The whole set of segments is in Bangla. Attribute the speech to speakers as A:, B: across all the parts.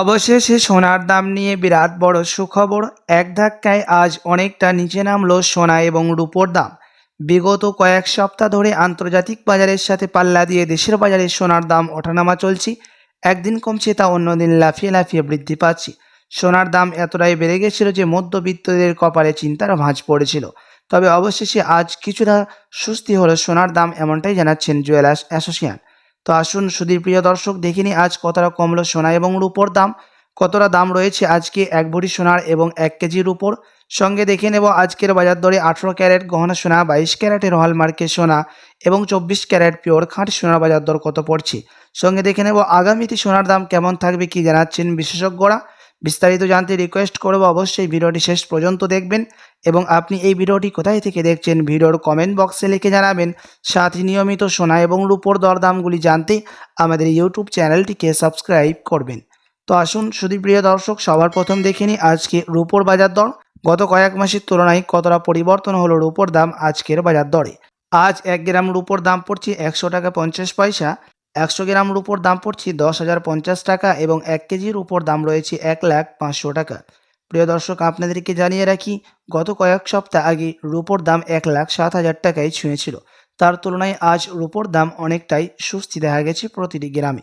A: অবশেষে সোনার দাম নিয়ে বিরাট বড় সুখবর। এক ধাক্কায় আজ অনেকটা নিচে নামলো সোনা এবং রূপোর দাম। বিগত কয়েক সপ্তাহ ধরে আন্তর্জাতিক বাজারের সাথে পাল্লা দিয়ে দেশের বাজারে সোনার দাম ওঠানামা চলছে। একদিন কমছে তা অন্যদিন লাফিয়ে লাফিয়ে বৃদ্ধি পাচ্ছে। সোনার দাম এতটাই বেড়ে গেছিল যে মধ্যবিত্তদের কপালে চিন্তার ভাঁজ পড়েছিল। তবে অবশেষে আজ কিছুটা সুস্থি হলো সোনার দাম, এমনটাই জানাচ্ছেন জুয়েলার্স অ্যাসোসিয়েশন। তো আসুন সুধীর প্রিয় দর্শক দেখিনি আজ কতটা কমলো সোনা এবং রূপোর দাম। কতটা দাম রয়েছে আজকে এক ভরি সোনার এবং এক কেজি উপর সঙ্গে দেখে নেব আজকের বাজার দরে আঠেরো ক্যারেট গহনা সোনা, বাইশ ক্যারেটের হলমার্কের সোনা এবং চব্বিশ ক্যারেট পিওর খাঁটি সোনার বাজার দর কত পড়ছে? সঙ্গে দেখে নেব আগামীতে সোনার দাম কেমন থাকবে কি জানাচ্ছেন বিশেষজ্ঞরা। বিস্তারিত জানতে রিকোয়েস্ট করব অবশ্যই ভিডিওটি শেষ পর্যন্ত দেখবেন এবং আপনি এই ভিডিওটি কোথায় থেকে দেখছেন ভিডিওর কমেন্ট বক্সে লিখে জানাবেন। সাথে নিয়মিত সোনা এবং রূপোর দরদামগুলি জানতে আমাদের ইউটিউব চ্যানেলটিকে সাবস্ক্রাইব করবেন। তো আসুন, সুদীপ্রিয় দর্শক, সবার প্রথম দেখে নিই আজকে রূপোর বাজার দর। গত কয়েক মাসের তুলনায় কতটা পরিবর্তন হলো রূপোর দাম আজকের বাজার দরে? আজ এক গ্রাম রূপোর দাম পড়ছে একশো টাকা পঞ্চাশ পয়সা। একশো গ্রাম রূপোর দাম পড়ছে দশ হাজার পঞ্চাশ টাকা এবং এক কেজির উপর দাম রয়েছে এক লাখ পাঁচশো টাকা। প্রিয় দর্শক, আপনাদেরকে জানিয়ে রাখি, গত কয়েক সপ্তাহ আগে রুপোর দাম এক লাখ সাত হাজার টাকায় ছুঁয়েছিল। তার তুলনায় আজ রুপোর দাম অনেকটাই সুস্থি দেখা গেছে প্রতিটি গ্রামে।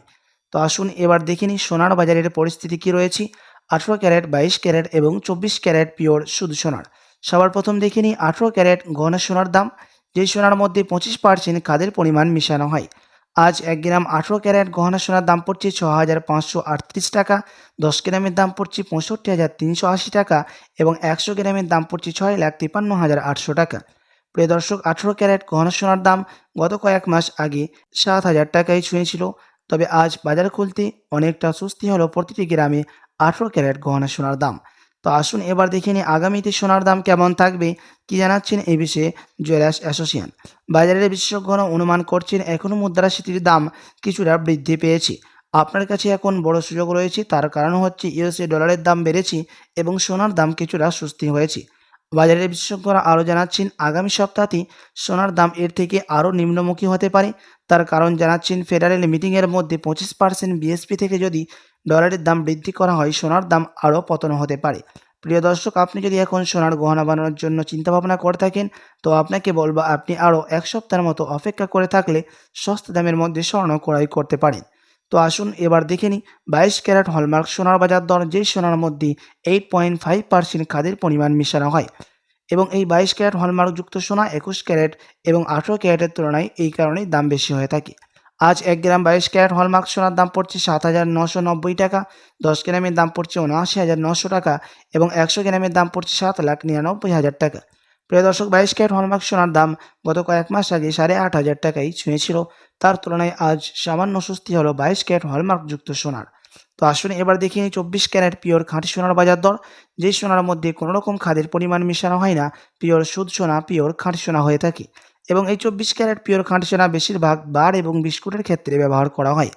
A: তো আসুন এবার দেখে নিই সোনার বাজারের পরিস্থিতি কি রয়েছে। আঠেরো ক্যারেট, বাইশ ক্যারেট এবং চব্বিশ ক্যারেট পিওর শুধু সোনার। সবার প্রথম দেখে নিই, আঠেরো ক্যারেট গহনা সোনার দাম, যেই সোনার মধ্যে পঁচিশ পার্সেন্ট কাদের পরিমাণ মিশানো হয়? আজ এক গ্রাম আঠেরো ক্যারেট গহনা সোনার দাম পড়ছে ছ হাজার পাঁচশো আটত্রিশ টাকা, দশ গ্রামের দাম পড়ছে পঁয়ষট্টি হাজার তিনশো আশি টাকা এবং একশো গ্রামের দাম পড়ছে ছয় লাখ তিপ্পান্ন হাজার আটশো টাকা। প্রিয় দর্শক, আঠেরো ক্যারেট গহনা সোনার দাম গত কয়েক মাস আগে সাত হাজার টাকায় ছুঁয়েছিল, তবে আজ বাজার খুলতে অনেকটা সুস্থি হলো প্রতিটি গ্রামে আঠেরো ক্যারেট গহনা সোনার দাম। তো আসুন এবার দেখে নিই আগামীতে সোনার দাম কেমন থাকবে, কি জানাচ্ছেন এ বিষয়ে জুয়েলার্স অ্যাসোসিয়েশন। বাজারের বিশেষজ্ঞরা অনুমান করছেন এখনও মুদ্রাস্ফীতির দাম কিছুটা বৃদ্ধি পেয়েছে। আপনার কাছে এখন বড় সুযোগ রয়েছে, তার কারণ হচ্ছে ইউএসএ ডলারের দাম বেড়েছে এবং সোনার দাম কিছুটা সুস্থি হয়েছে। বাজারের বিশেষজ্ঞরা আরও জানাচ্ছেন, আগামী সপ্তাহতে সোনার দাম এর থেকে আরও নিম্নমুখী হতে পারে। তার কারণ জানাচ্ছেন, ফেডারেল মিটিংয়ের মধ্যে পঁচিশ পার্সেন্ট বিএসপি থেকে যদি ডলারের দাম বৃদ্ধি করা হয়, সোনার দাম আরও পতন হতে পারে। প্রিয় দর্শক, আপনি যদি এখন সোনার গহনা বানানোর জন্য চিন্তাভাবনা করে থাকেন, তো আপনাকে বলব আপনি আরও এক সপ্তাহের মতো অপেক্ষা করে থাকলে সস্তা দামের মধ্যে স্বর্ণ ক্রয় করতে পারেন। তো আসুন এবার দেখে নিই। বাইশ ক্যারেট হলমার্ক সোনার বাজার দর যেই সোনার মধ্যে এইট পয়েন্ট ফাইভ পার্সেন্ট খাদের পরিমাণ মেশানো হয় এবং এই বাইশ ক্যারেট হলমার্কযুক্ত সোনা একুশ ক্যারেট এবং আঠেরো ক্যারেটের তুলনায় এই কারণেই দাম বেশি হয়ে থাকে। আজ এক গ্রাম বাইশ ক্যারেট হলমার্ক সোনার দাম পড়ছে সাত হাজার নশো নব্বই টাকা, দশ গ্রামের দাম পড়ছে উনআশি হাজার নশো টাকা এবং একশো গ্রামের দাম পড়ছে সাত লাখ নিরানব্বই হাজার টাকা। প্রিয় দর্শক, বাইশ ক্যারেট হলমার্ক সোনার দাম গত কয়েক মাস আগে সাড়ে আট হাজার টাকায় ছুঁয়েছিল। তার তুলনায় আজ সামান্য সুস্থি হলো বাইশ ক্যারেট হলমার্কযুক্ত সোনার। তো আসুন এবার দেখিয়ে নিই চব্বিশ ক্যারেট পিওর খাঁটি সোনার বাজার দর। যেই সোনার মধ্যে কোনো রকম খাদের পরিমাণ মেশানো হয় না, পিওর সুদ সোনা, পিওর খাঁটি সোনা হয়ে থাকে। এবং এই চব্বিশ ক্যারেট পিওর খাঁটি সোনা বেশিরভাগ বার এবং বিস্কুটের ক্ষেত্রে ব্যবহার করা হয়।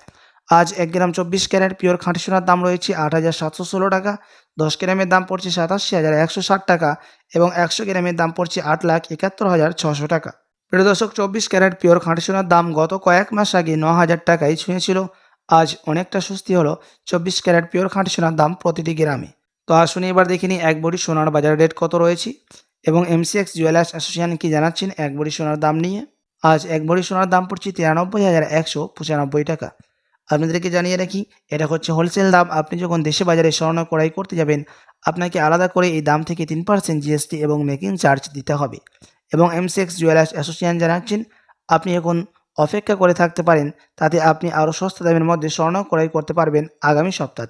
A: আজ এক গ্রাম চব্বিশ ক্যারেট পিওর খাঁটি সোনার দাম রয়েছে আট হাজার সাতশো ষোলো টাকা। দশ গ্রামের দাম পড়ছে সাতাশি হাজার একশো ষাট টাকা এবং একশো গ্রামের দাম পড়ছে আট লাখ একাত্তর হাজার ছশো টাকা। প্রিয় দর্শক, চব্বিশ ক্যারেট পিওর খাঁটি সোনার দাম গত কয়েক মাস আগে ন হাজার টাকায় ছুঁয়েছিল। আজ অনেকটা সুস্থি হলো চব্বিশ ক্যারেট পিওর খাঁটি সোনার দাম প্রতিটি গ্রামে। তো আসুন এবার দেখে নিই এক বড়ি সোনার বাজার রেট কত রয়েছে এবং এমসিএক্স জুয়েলার্স অ্যাসোসিয়েশন কি জানাচ্ছেন এক বড়ি সোনার দাম নিয়ে। আজ এক বড়ি সোনার দাম পড়ছে তিরানব্বই হাজার একশো পঁচানব্বই টাকা। আপনাদেরকে জানিয়ে রাখি, এটা হচ্ছে হোলসেল দাম। আপনি যখন দেশে বাজারে স্বর্ণ ক্রয় করতে যাবেন, আপনাকে আলাদা করে এই দাম থেকে তিন পার্সেন্ট জিএসটি এবং মেকিং চার্জ দিতে হবে। এবং এমসেক্স জুয়েলার্স অ্যাসোসিয়েশন জানাচ্ছেন, আপনি এখন অপেক্ষা করে থাকতে পারেন, তাতে আপনি আরও সস্তা দামের মধ্যে স্বর্ণ ক্রয় করতে পারবেন আগামী সপ্তাহে।